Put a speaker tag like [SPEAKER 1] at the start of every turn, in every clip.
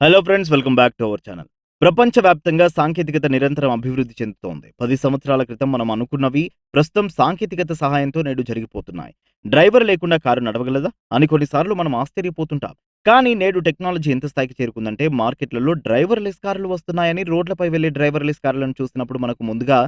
[SPEAKER 1] Hello friends welcome back to our channel ప్రపంచవ్యాప్తంగా సాంకేతికత నిరంతరం అభివృద్ధి చెందుతోంది. పది సంవత్సరాల క్రితం మనం అనుకున్నవి ప్రస్తుతం సాంకేతికత సహాయంతో నేడు జరిగిపోతున్నాయి. డ్రైవర్ లేకుండా కారు నడవగలదా? అని కొన్నిసార్లు మనం ఆశ్చర్యపోతుంటాం. కానీ నేడు టెక్నాలజీ ఎంత స్థాయికి చేరుకుందంటే మార్కెట్లలో డ్రైవర్ లెస్ కార్లు వస్తున్నాయని రోడ్లపై వెళ్ళే డ్రైవర్ లెస్ కార్లను చూసినప్పుడు మనకు ముందుగా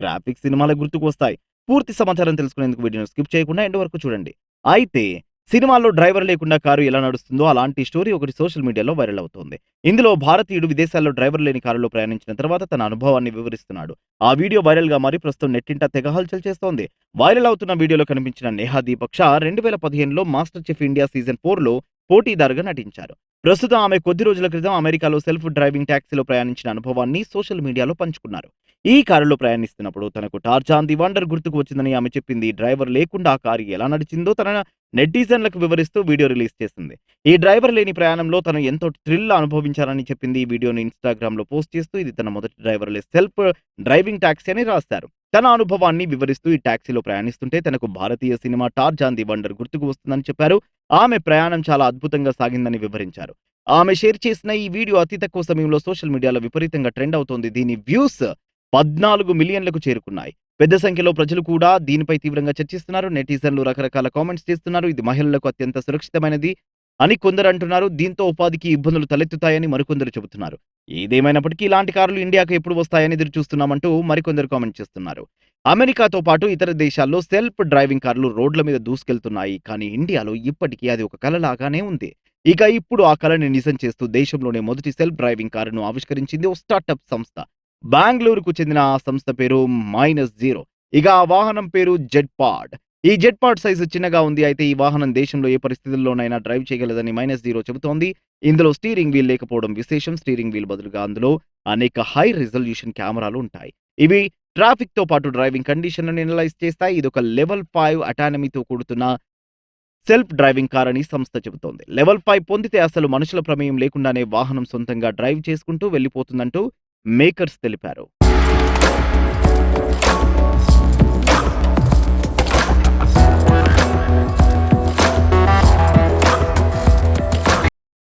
[SPEAKER 1] గ్రాఫిక్స్ సినిమాల గుర్తుకు వస్తాయి పూర్తి సమాచారం తెలుసుకునేందుకు వీడియోను స్కిప్ చేయకుండా ఎండ్ వరకు చూడండి. అయితే సినిమాల్లో డ్రైవర్ లేకుండా కారు ఎలా నడుస్తుందో అలాంటి స్టోరీ ఒకటి సోషల్ మీడియాలో వైరల్ అవుతోంది. ఇందులో భారతీయుడు విదేశాల్లో డ్రైవర్ లేని కారులో ప్రయాణించిన తర్వాత తన అనుభవాన్ని వివరిస్తున్నాడు. ఆ వీడియో వైరల్గా మారి ప్రస్తుతం నెట్టింట తెగ హల్చల్ చేస్తోంది. వైరల్ అవుతున్న వీడియోలో కనిపించిన నేహా దీపక్ షా రెండు వేల పదిహేనులో మాస్టర్ చెఫ్ ఇండియా సీజన్ ఫోర్లో పోటీదారుగా నటించారు. ప్రస్తుతం ఆమె కొద్ది రోజుల క్రితం అమెరికాలో సెల్ఫ్ డ్రైవింగ్ ట్యాక్సీలో ప్రయాణించిన అనుభవాన్ని సోషల్ మీడియాలో పంచుకున్నారు. ఈ కారులో ప్రయాణిస్తున్నప్పుడు తనకు టార్జాన్ ది వండర్ గుర్తుకు వచ్చిందని ఆమె చెప్పింది. డ్రైవర్ లేకుండా ఆ కారు ఎలా నడిచిందో తన నెటిజన్లకు వివరిస్తూ వీడియో రిలీజ్ చేసింది. ఈ డ్రైవర్ లేని ప్రయాణంలో తను ఎంతో థ్రిల్ అనుభవించారని చెప్పింది. ఈ వీడియోను ఇన్స్టాగ్రామ్లో పోస్ట్ చేస్తూ ఇది తన మొదటి డ్రైవర్లే సెల్ఫ్ డ్రైవింగ్ టాక్సీ అని రాశారు. తన అనుభవాన్ని వివరిస్తూ ఈ టాక్సీలో ప్రయాణిస్తుంటే తనకు భారతీయ సినిమా టార్జాన్ ది వండర్ గుర్తుకు వస్తుందని చెప్పారు. ఆమె ప్రయాణం చాలా అద్భుతంగా సాగిందని వివరించారు. ఆమె షేర్ చేసిన ఈ వీడియో అతి తక్కువ సమయంలో సోషల్ మీడియాలో విపరీతంగా ట్రెండ్ అవుతోంది. దీని వ్యూస్ పద్నాలుగు మిలియన్లకు చేరుకున్నాయి. పెద్ద సంఖ్యలో ప్రజలు కూడా దీనిపై తీవ్రంగా చర్చిస్తున్నారు. నెటిజన్లు రకరకాల కామెంట్స్ చేస్తున్నారు. ఇది మహిళలకు అత్యంత సురక్షితమైనది అని కొందరు అంటున్నారు. దీంతో ఉపాధికి ఇబ్బందులు తలెత్తుతాయని మరికొందరు చెబుతున్నారు. ఏదేమైనప్పటికీ ఇలాంటి కార్లు ఇండియాకు ఎప్పుడు వస్తాయని ఎదురు చూస్తున్నామంటూ మరికొందరు కామెంట్ చేస్తున్నారు. అమెరికాతో పాటు ఇతర దేశాల్లో సెల్ఫ్ డ్రైవింగ్ కార్లు రోడ్ల మీద దూసుకెళ్తున్నాయి. కానీ ఇండియాలో ఇప్పటికీ అది ఒక కలలాగానే ఉంది. ఇక ఇప్పుడు ఆ కళని నిజం చేస్తూ దేశంలోనే మొదటి సెల్ఫ్ డ్రైవింగ్ కారును ఆవిష్కరించింది ఓ స్టార్టప్ సంస్థ. బెంగళూరుకు చెందిన ఆ సంస్థ పేరు మైనస్ జీరో. ఇక ఆ వాహనం పేరు జెట్ పాడ్ ఈ జెట్ పాడ్ సైజు చిన్నగా ఉంది. అయితే ఈ వాహనం దేశంలో ఏ పరిస్థితుల్లోనైనా డ్రైవ్ చేయగలదని మైనస్ జీరో చెబుతోంది. ఇందులో స్టీరింగ్ వీల్ లేకపోవడం విశేషం. స్టీరింగ్ వీల్ బదులుగా అందులో అనేక హై రిజల్యూషన్ కెమెరాలు ఉంటాయి. ఇవి ట్రాఫిక్తో పాటు డ్రైవింగ్ కండిషన్లను ఎనలైజ్ చేస్తాయి. ఇది ఒక లెవెల్ ఫైవ్ అటానమీతో కూడుతున్న సెల్ఫ్ డ్రైవింగ్ కార్ అని సంస్థ చెబుతోంది. లెవెల్ ఫైవ్ పొందితే అసలు మనుషుల ప్రమేయం లేకుండానే వాహనం సొంతంగా డ్రైవ్ చేసుకుంటూ వెళ్ళిపోతుందంటూ మేకర్స్ తెలిపారు.